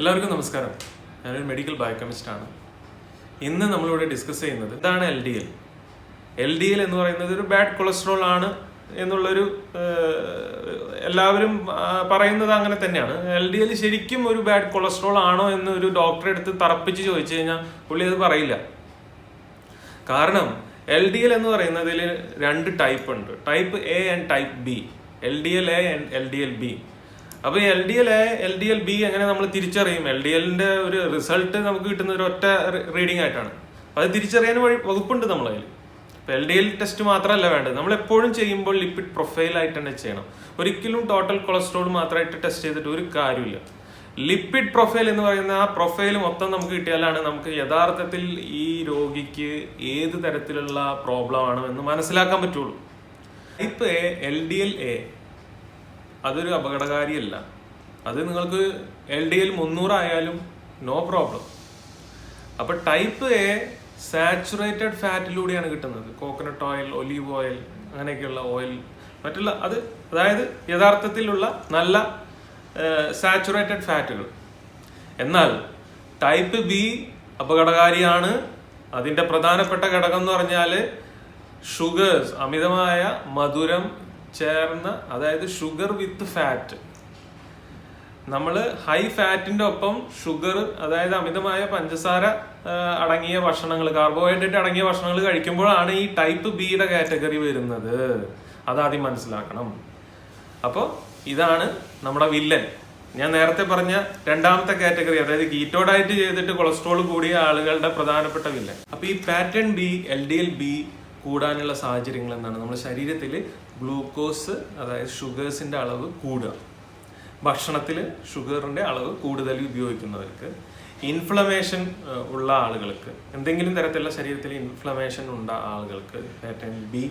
എല്ലാവർക്കും നമസ്കാരം. ഞാനൊരു മെഡിക്കൽ ബയോകെമിസ്റ്റാണ് ഇന്ന് നമ്മളിവിടെ ഡിസ്കസ് ചെയ്യുന്നത് ഇതാണ് L D L L D L എന്ന് പറയുന്നത് ഒരു ബാഡ് കൊളസ്ട്രോൾ ആണ് എന്നുള്ളൊരു എല്ലാവരും പറയുന്നത് അങ്ങനെ തന്നെയാണ്. എൽ ഡി എൽ ശരിക്കും ഒരു ബാഡ് കൊളസ്ട്രോൾ ആണോ എന്ന് ഒരു ഡോക്ടറെ അടുത്ത് തറപ്പിച്ച് ചോദിച്ചു കഴിഞ്ഞാൽ പുള്ളി അത് പറയില്ല. കാരണം എൽ ഡി എൽ എന്ന് പറയുന്നതിൽ രണ്ട് ടൈപ്പ് ഉണ്ട്. Type A and type B L D L A and L D L B അപ്പൊ L D L A L D L B എങ്ങനെ നമ്മൾ തിരിച്ചറിയും? എൽ ഡി എല്ലിന്റെ ഒരു റിസൾട്ട് നമുക്ക് കിട്ടുന്ന ഒരു ഒറ്റ റീഡിംഗ് ആയിട്ടാണ്. അത് തിരിച്ചറിയാൻ വഴി വകുപ്പുണ്ട് നമ്മളതിൽ എൽ ഡി എൽ ടെസ്റ്റ് മാത്രമല്ല വേണ്ടത്. നമ്മൾ എപ്പോഴും ചെയ്യുമ്പോൾ ലിപ്പിഡ് പ്രൊഫൈൽ ആയിട്ട് തന്നെ ചെയ്യണം. ഒരിക്കലും ടോട്ടൽ കൊളസ്ട്രോൾ മാത്രമായിട്ട് ടെസ്റ്റ് ചെയ്തിട്ട് ഒരു കാര്യമില്ല ലിപ്പിഡ് പ്രൊഫൈൽ എന്ന് പറയുന്ന ആ പ്രൊഫൈൽ മൊത്തം നമുക്ക് കിട്ടിയാലാണ് നമുക്ക് യഥാർത്ഥത്തിൽ ഈ രോഗിക്ക് ഏത് തരത്തിലുള്ള പ്രോബ്ലം ആണ് എന്ന് മനസ്സിലാക്കാൻ പറ്റുള്ളൂ. ഇപ്പൊ എൽ ഡി എൽ എ അതൊരു അപകടകാരിയല്ല. അത് നിങ്ങൾക്ക് എൽ ഡി എൽ മുന്നൂറായാലും നോ പ്രോബ്ലം അപ്പോൾ ടൈപ്പ് എ സാച്ചുറേറ്റഡ് ഫാറ്റിലൂടെയാണ് കിട്ടുന്നത്. കോക്കനട്ട് ഓയിൽ ഒലീവ് ഓയിൽ അങ്ങനെയൊക്കെയുള്ള ഓയിൽ മറ്റുള്ള അത് അതായത് യഥാർത്ഥത്തിലുള്ള നല്ല സാച്ചുറേറ്റഡ് ഫാറ്റുകൾ എന്നാൽ ടൈപ്പ് ബി അപകടകാരിയാണ്. അതിന്റെ പ്രധാനപ്പെട്ട ഘടകം എന്ന് പറഞ്ഞാൽ ഷുഗേഴ്സ് അമിതമായ മധുരം ചേർന്ന അതായത് ഷുഗർ വിത്ത് ഫാറ്റ് നമ്മൾ ഹൈ ഫാറ്റിന്റെ ഒപ്പം ഷുഗർ അതായത് അമിതമായ പഞ്ചസാര അടങ്ങിയ ഭക്ഷണങ്ങൾ കാർബോഹൈഡ്രേറ്റ് അടങ്ങിയ ഭക്ഷണങ്ങൾ കഴിക്കുമ്പോഴാണ് ഈ ടൈപ്പ് ബിയുടെ കാറ്റഗറി വരുന്നത്. അതാദ്യം മനസ്സിലാക്കണം. അപ്പോൾ ഇതാണ് നമ്മുടെ വില്ലൻ ഞാൻ നേരത്തെ പറഞ്ഞ രണ്ടാമത്തെ കാറ്റഗറി അതായത് കീറ്റോ ഡയറ്റ് ചെയ്തിട്ട് കൊളസ്ട്രോൾ കൂടിയ ആളുകളുടെ പ്രധാനപ്പെട്ട വില്ലൻ അപ്പൊ ഈ pattern B L D L B കൂടാനുള്ള സാഹചര്യങ്ങൾ എന്താണ്? നമ്മുടെ ശരീരത്തിൽ ഗ്ലൂക്കോസ് അതായത് ഷുഗേഴ്സിന്റെ അളവ് കൂടുക. ഭക്ഷണത്തിൽ ഷുഗറിന്റെ അളവ് കൂടുതൽ ഉപയോഗിക്കുന്നവർക്ക്. ഇൻഫ്ലമേഷൻ ഉള്ള ആളുകൾക്ക്. എന്തെങ്കിലും തരത്തിലുള്ള ശരീരത്തിൽ ഇൻഫ്ലമേഷൻ ഉണ്ട ആളുകൾക്ക് B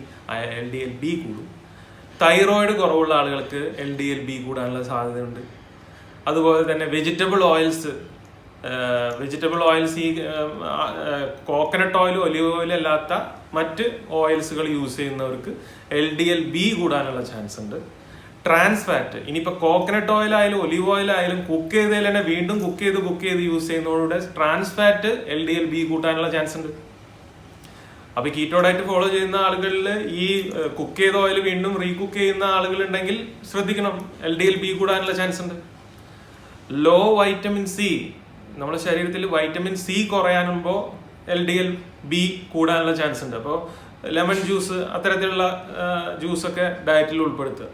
L D L B കൂടും. തൈറോയിഡ് കുറവുള്ള ആളുകൾക്ക് എൽ ഡി എൽ ബി കൂടാനുള്ള സാധ്യതയുണ്ട്. അതുപോലെ തന്നെ വെജിറ്റബിൾ ഓയിൽസ് വെജിറ്റബിൾ ഓയിൽസ് ഈ കോക്കനട്ട് ഓയിൽ ഒലിവ് ഓയിൽ അല്ലാത്ത മറ്റ് ഓയിൽസുകൾ യൂസ് ചെയ്യുന്നവർക്ക് എൽ ഡി എൽ ബി കൂടാനുള്ള ചാൻസ് ഉണ്ട്. ട്രാൻസ് ഫാറ്റ് ഇനിയിപ്പോൾ കോക്കനട്ട് ഓയിൽ ആയാലും ഒലിവ് ഓയിൽ ആയാലും കുക്ക് ചെയ്തതിൽ തന്നെ വീണ്ടും കുക്ക് ചെയ്ത് കുക്ക് ചെയ്ത് യൂസ് ചെയ്യുന്നതോടെ trans fat L D L B കൂട്ടാനുള്ള ചാൻസ് ഉണ്ട്. അപ്പോൾ കീറ്റോ ഡയറ്റ് ഫോളോ ചെയ്യുന്ന ആളുകളിൽ ഈ കുക്ക് ചെയ്ത ഓയിൽ വീണ്ടും റീകുക്ക് ചെയ്യുന്ന ആളുകൾ ഉണ്ടെങ്കിൽ ശ്രദ്ധിക്കണം എൽ ഡി എൽ ബി കൂടാനുള്ള ചാൻസ് ഉണ്ട്. ലോ വൈറ്റമിൻ സി നമ്മുടെ ശരീരത്തിൽ വൈറ്റമിൻ സി കുറയാനുമ്പോൾ എൽ ഡി എൽ ബി കൂടാനുള്ള ചാൻസ് ഉണ്ട്. അപ്പോൾ ലെമൺ ജ്യൂസ് അത്തരത്തിലുള്ള ജ്യൂസൊക്കെ ഡയറ്റിൽ ഉൾപ്പെടുത്തുക.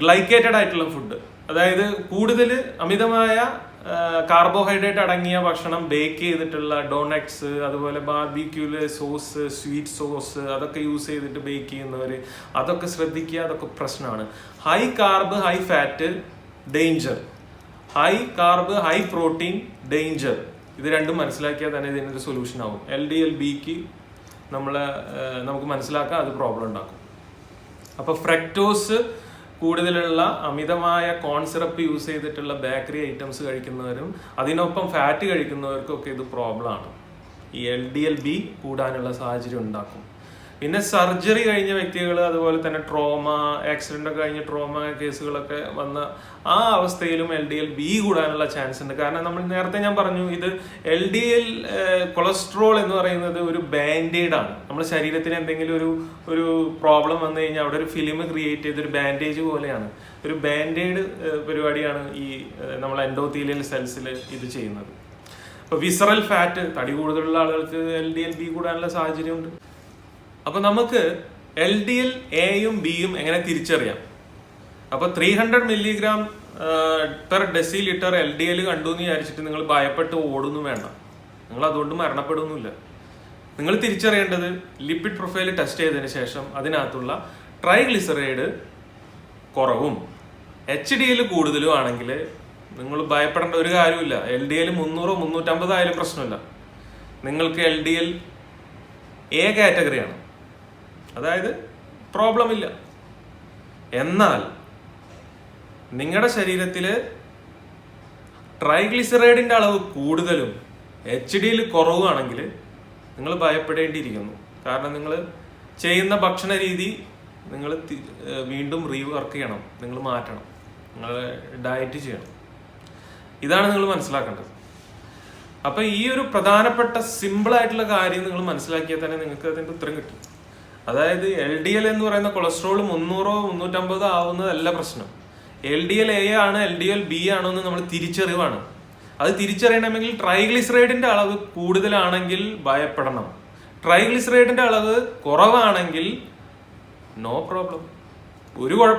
ഗ്ലൈക്കേറ്റഡ് ആയിട്ടുള്ള ഫുഡ് അതായത് കൂടുതൽ അമിതമായ കാർബോഹൈഡ്രേറ്റ് അടങ്ങിയ ഭക്ഷണം ബേക്ക് ചെയ്തിട്ടുള്ള ഡോണറ്റ്സ് അതുപോലെ ബാർബിക്യൂൽ സോസ് സ്വീറ്റ് സോസ് അതൊക്കെ യൂസ് ചെയ്തിട്ട് ബേക്ക് ചെയ്യുന്നവർ അതൊക്കെ ശ്രദ്ധിക്കുക അതൊക്കെ പ്രശ്നമാണ്. High carb high fat danger high carb high protein danger ഇത് രണ്ടും മനസ്സിലാക്കിയാൽ തന്നെ ഇതിനൊരു സൊല്യൂഷൻ ആവും. എൽ ഡി എൽ ബിക്ക് നമ്മളെ നമുക്ക് മനസ്സിലാക്കാം അത് പ്രോബ്ലം ഉണ്ടാക്കും. അപ്പൊ ഫ്രക്ടോസ് കൂടുതലുള്ള അമിതമായ കോൺ സിറപ്പ് യൂസ് ചെയ്തിട്ടുള്ള ബേക്കറി ഐറ്റംസ് കഴിക്കുന്നവരും അതിനൊപ്പം ഫാറ്റ് കഴിക്കുന്നവർക്കൊക്കെ ഇത് പ്രോബ്ലമാണ് ഈ എൽ ഡി എൽ ബി കൂടാനുള്ള സാഹചര്യം ഉണ്ടാക്കും. പിന്നെ സർജറി കഴിഞ്ഞ വ്യക്തികൾ അതുപോലെ തന്നെ ട്രോമ ആക്സിഡന്റ് ഒക്കെ കഴിഞ്ഞ ട്രോമ കേസുകളൊക്കെ വന്ന ആ അവസ്ഥയിലും എൽ ഡി എൽ ബി കൂടാനുള്ള ചാൻസ് ഉണ്ട്. കാരണം നമ്മൾ നേരത്തെ ഞാൻ പറഞ്ഞു ഇത് എൽ ഡി എൽ കൊളസ്ട്രോൾ എന്ന് പറയുന്നത് ഒരു ബാൻഡേഡ് ആണ്. നമ്മുടെ ശരീരത്തിന് എന്തെങ്കിലും ഒരു ഒരു പ്രോബ്ലം വന്നു കഴിഞ്ഞാൽ അവിടെ ഒരു ഫിലിം ക്രിയേറ്റ് ചെയ്ത ഒരു ബാൻഡേജ് പോലെയാണ്. ഒരു ബാൻഡേഡ് പരിപാടിയാണ് ഈ നമ്മൾ എൻഡോത്തീലിയൽ സെൽസിൽ ഇത് ചെയ്യുന്നത്. അപ്പോൾ വിസറൽ ഫാറ്റ് തടി കൂടുതലുള്ള ആളുകൾക്ക് എൽ ഡി എൽ ബി കൂടാനുള്ള സാഹചര്യമുണ്ട്. അപ്പൊ നമുക്ക് എൽ ഡി എൽ എയും ബിയും എങ്ങനെ തിരിച്ചറിയാം? അപ്പൊ three hundred milligram per decilitre L D L കണ്ടു എന്ന് വിചാരിച്ചിട്ട് നിങ്ങൾ ഭയപ്പെട്ട് ഓടുന്നു വേണ്ട. നിങ്ങൾ അതുകൊണ്ട് മരണപ്പെടുന്നില്ല നിങ്ങൾ തിരിച്ചറിയേണ്ടത് ലിപ്പിഡ് പ്രൊഫൈൽ ടെസ്റ്റ് ചെയ്തതിന് ശേഷം അതിനകത്തുള്ള ട്രൈഗ്ലിസറൈഡ് കുറവും എച്ച് ഡി എൽ കൂടുതലും ആണെങ്കിൽ നിങ്ങൾ ഭയപ്പെടേണ്ട ഒരു കാര്യമില്ല എൽ ഡി എൽ മുന്നൂറോ മുന്നൂറ്റമ്പതോ ആയാലും പ്രശ്നമില്ല. നിങ്ങൾക്ക് എൽ ഡി എൽ എ കാറ്റഗറിയാണ് അതായത് പ്രോബ്ലം ഇല്ല. എന്നാൽ നിങ്ങളുടെ ശരീരത്തിൽ ട്രൈഗ്ലിസറൈഡിന്റെ അളവ് കൂടുതലും എച്ച് ഡിയിൽ കുറവുമാണെങ്കിൽ നിങ്ങൾ ഭയപ്പെടേണ്ടിയിരിക്കുന്നു. കാരണം നിങ്ങൾ ചെയ്യുന്ന ഭക്ഷണ രീതി നിങ്ങൾ വീണ്ടും റീവർക്ക് ചെയ്യണം. നിങ്ങൾ മാറ്റണം. നിങ്ങൾ ഡയറ്റ് ചെയ്യണം. ഇതാണ് നിങ്ങൾ മനസ്സിലാക്കേണ്ടത്. അപ്പോൾ ഈ ഒരു പ്രധാനപ്പെട്ട സിമ്പിളായിട്ടുള്ള കാര്യം നിങ്ങൾ മനസ്സിലാക്കിയാൽ തന്നെ നിങ്ങൾക്ക് അതിന്റെ ഉത്തരം കിട്ടും. അതായത് എൽ ഡി എൽ എന്ന് പറയുന്ന കൊളസ്ട്രോൾ മുന്നൂറോ മുന്നൂറ്റമ്പതോ ആവുന്നതല്ല പ്രശ്നം. എൽ ഡി എൽ എ ആണ് എൽ ഡി എൽ ബി ആണോ എന്ന് നമ്മൾ തിരിച്ചറിവാണ്. അത് തിരിച്ചറിയണമെങ്കിൽ ട്രൈഗ്ലിസറൈഡിന്റെ അളവ് കൂടുതലാണെങ്കിൽ ഭയപ്പെടണം. ട്രൈഗ്ലിസറൈഡിന്റെ അളവ് കുറവാണെങ്കിൽ നോ പ്രോബ്ലം ഒരു കുഴപ്പം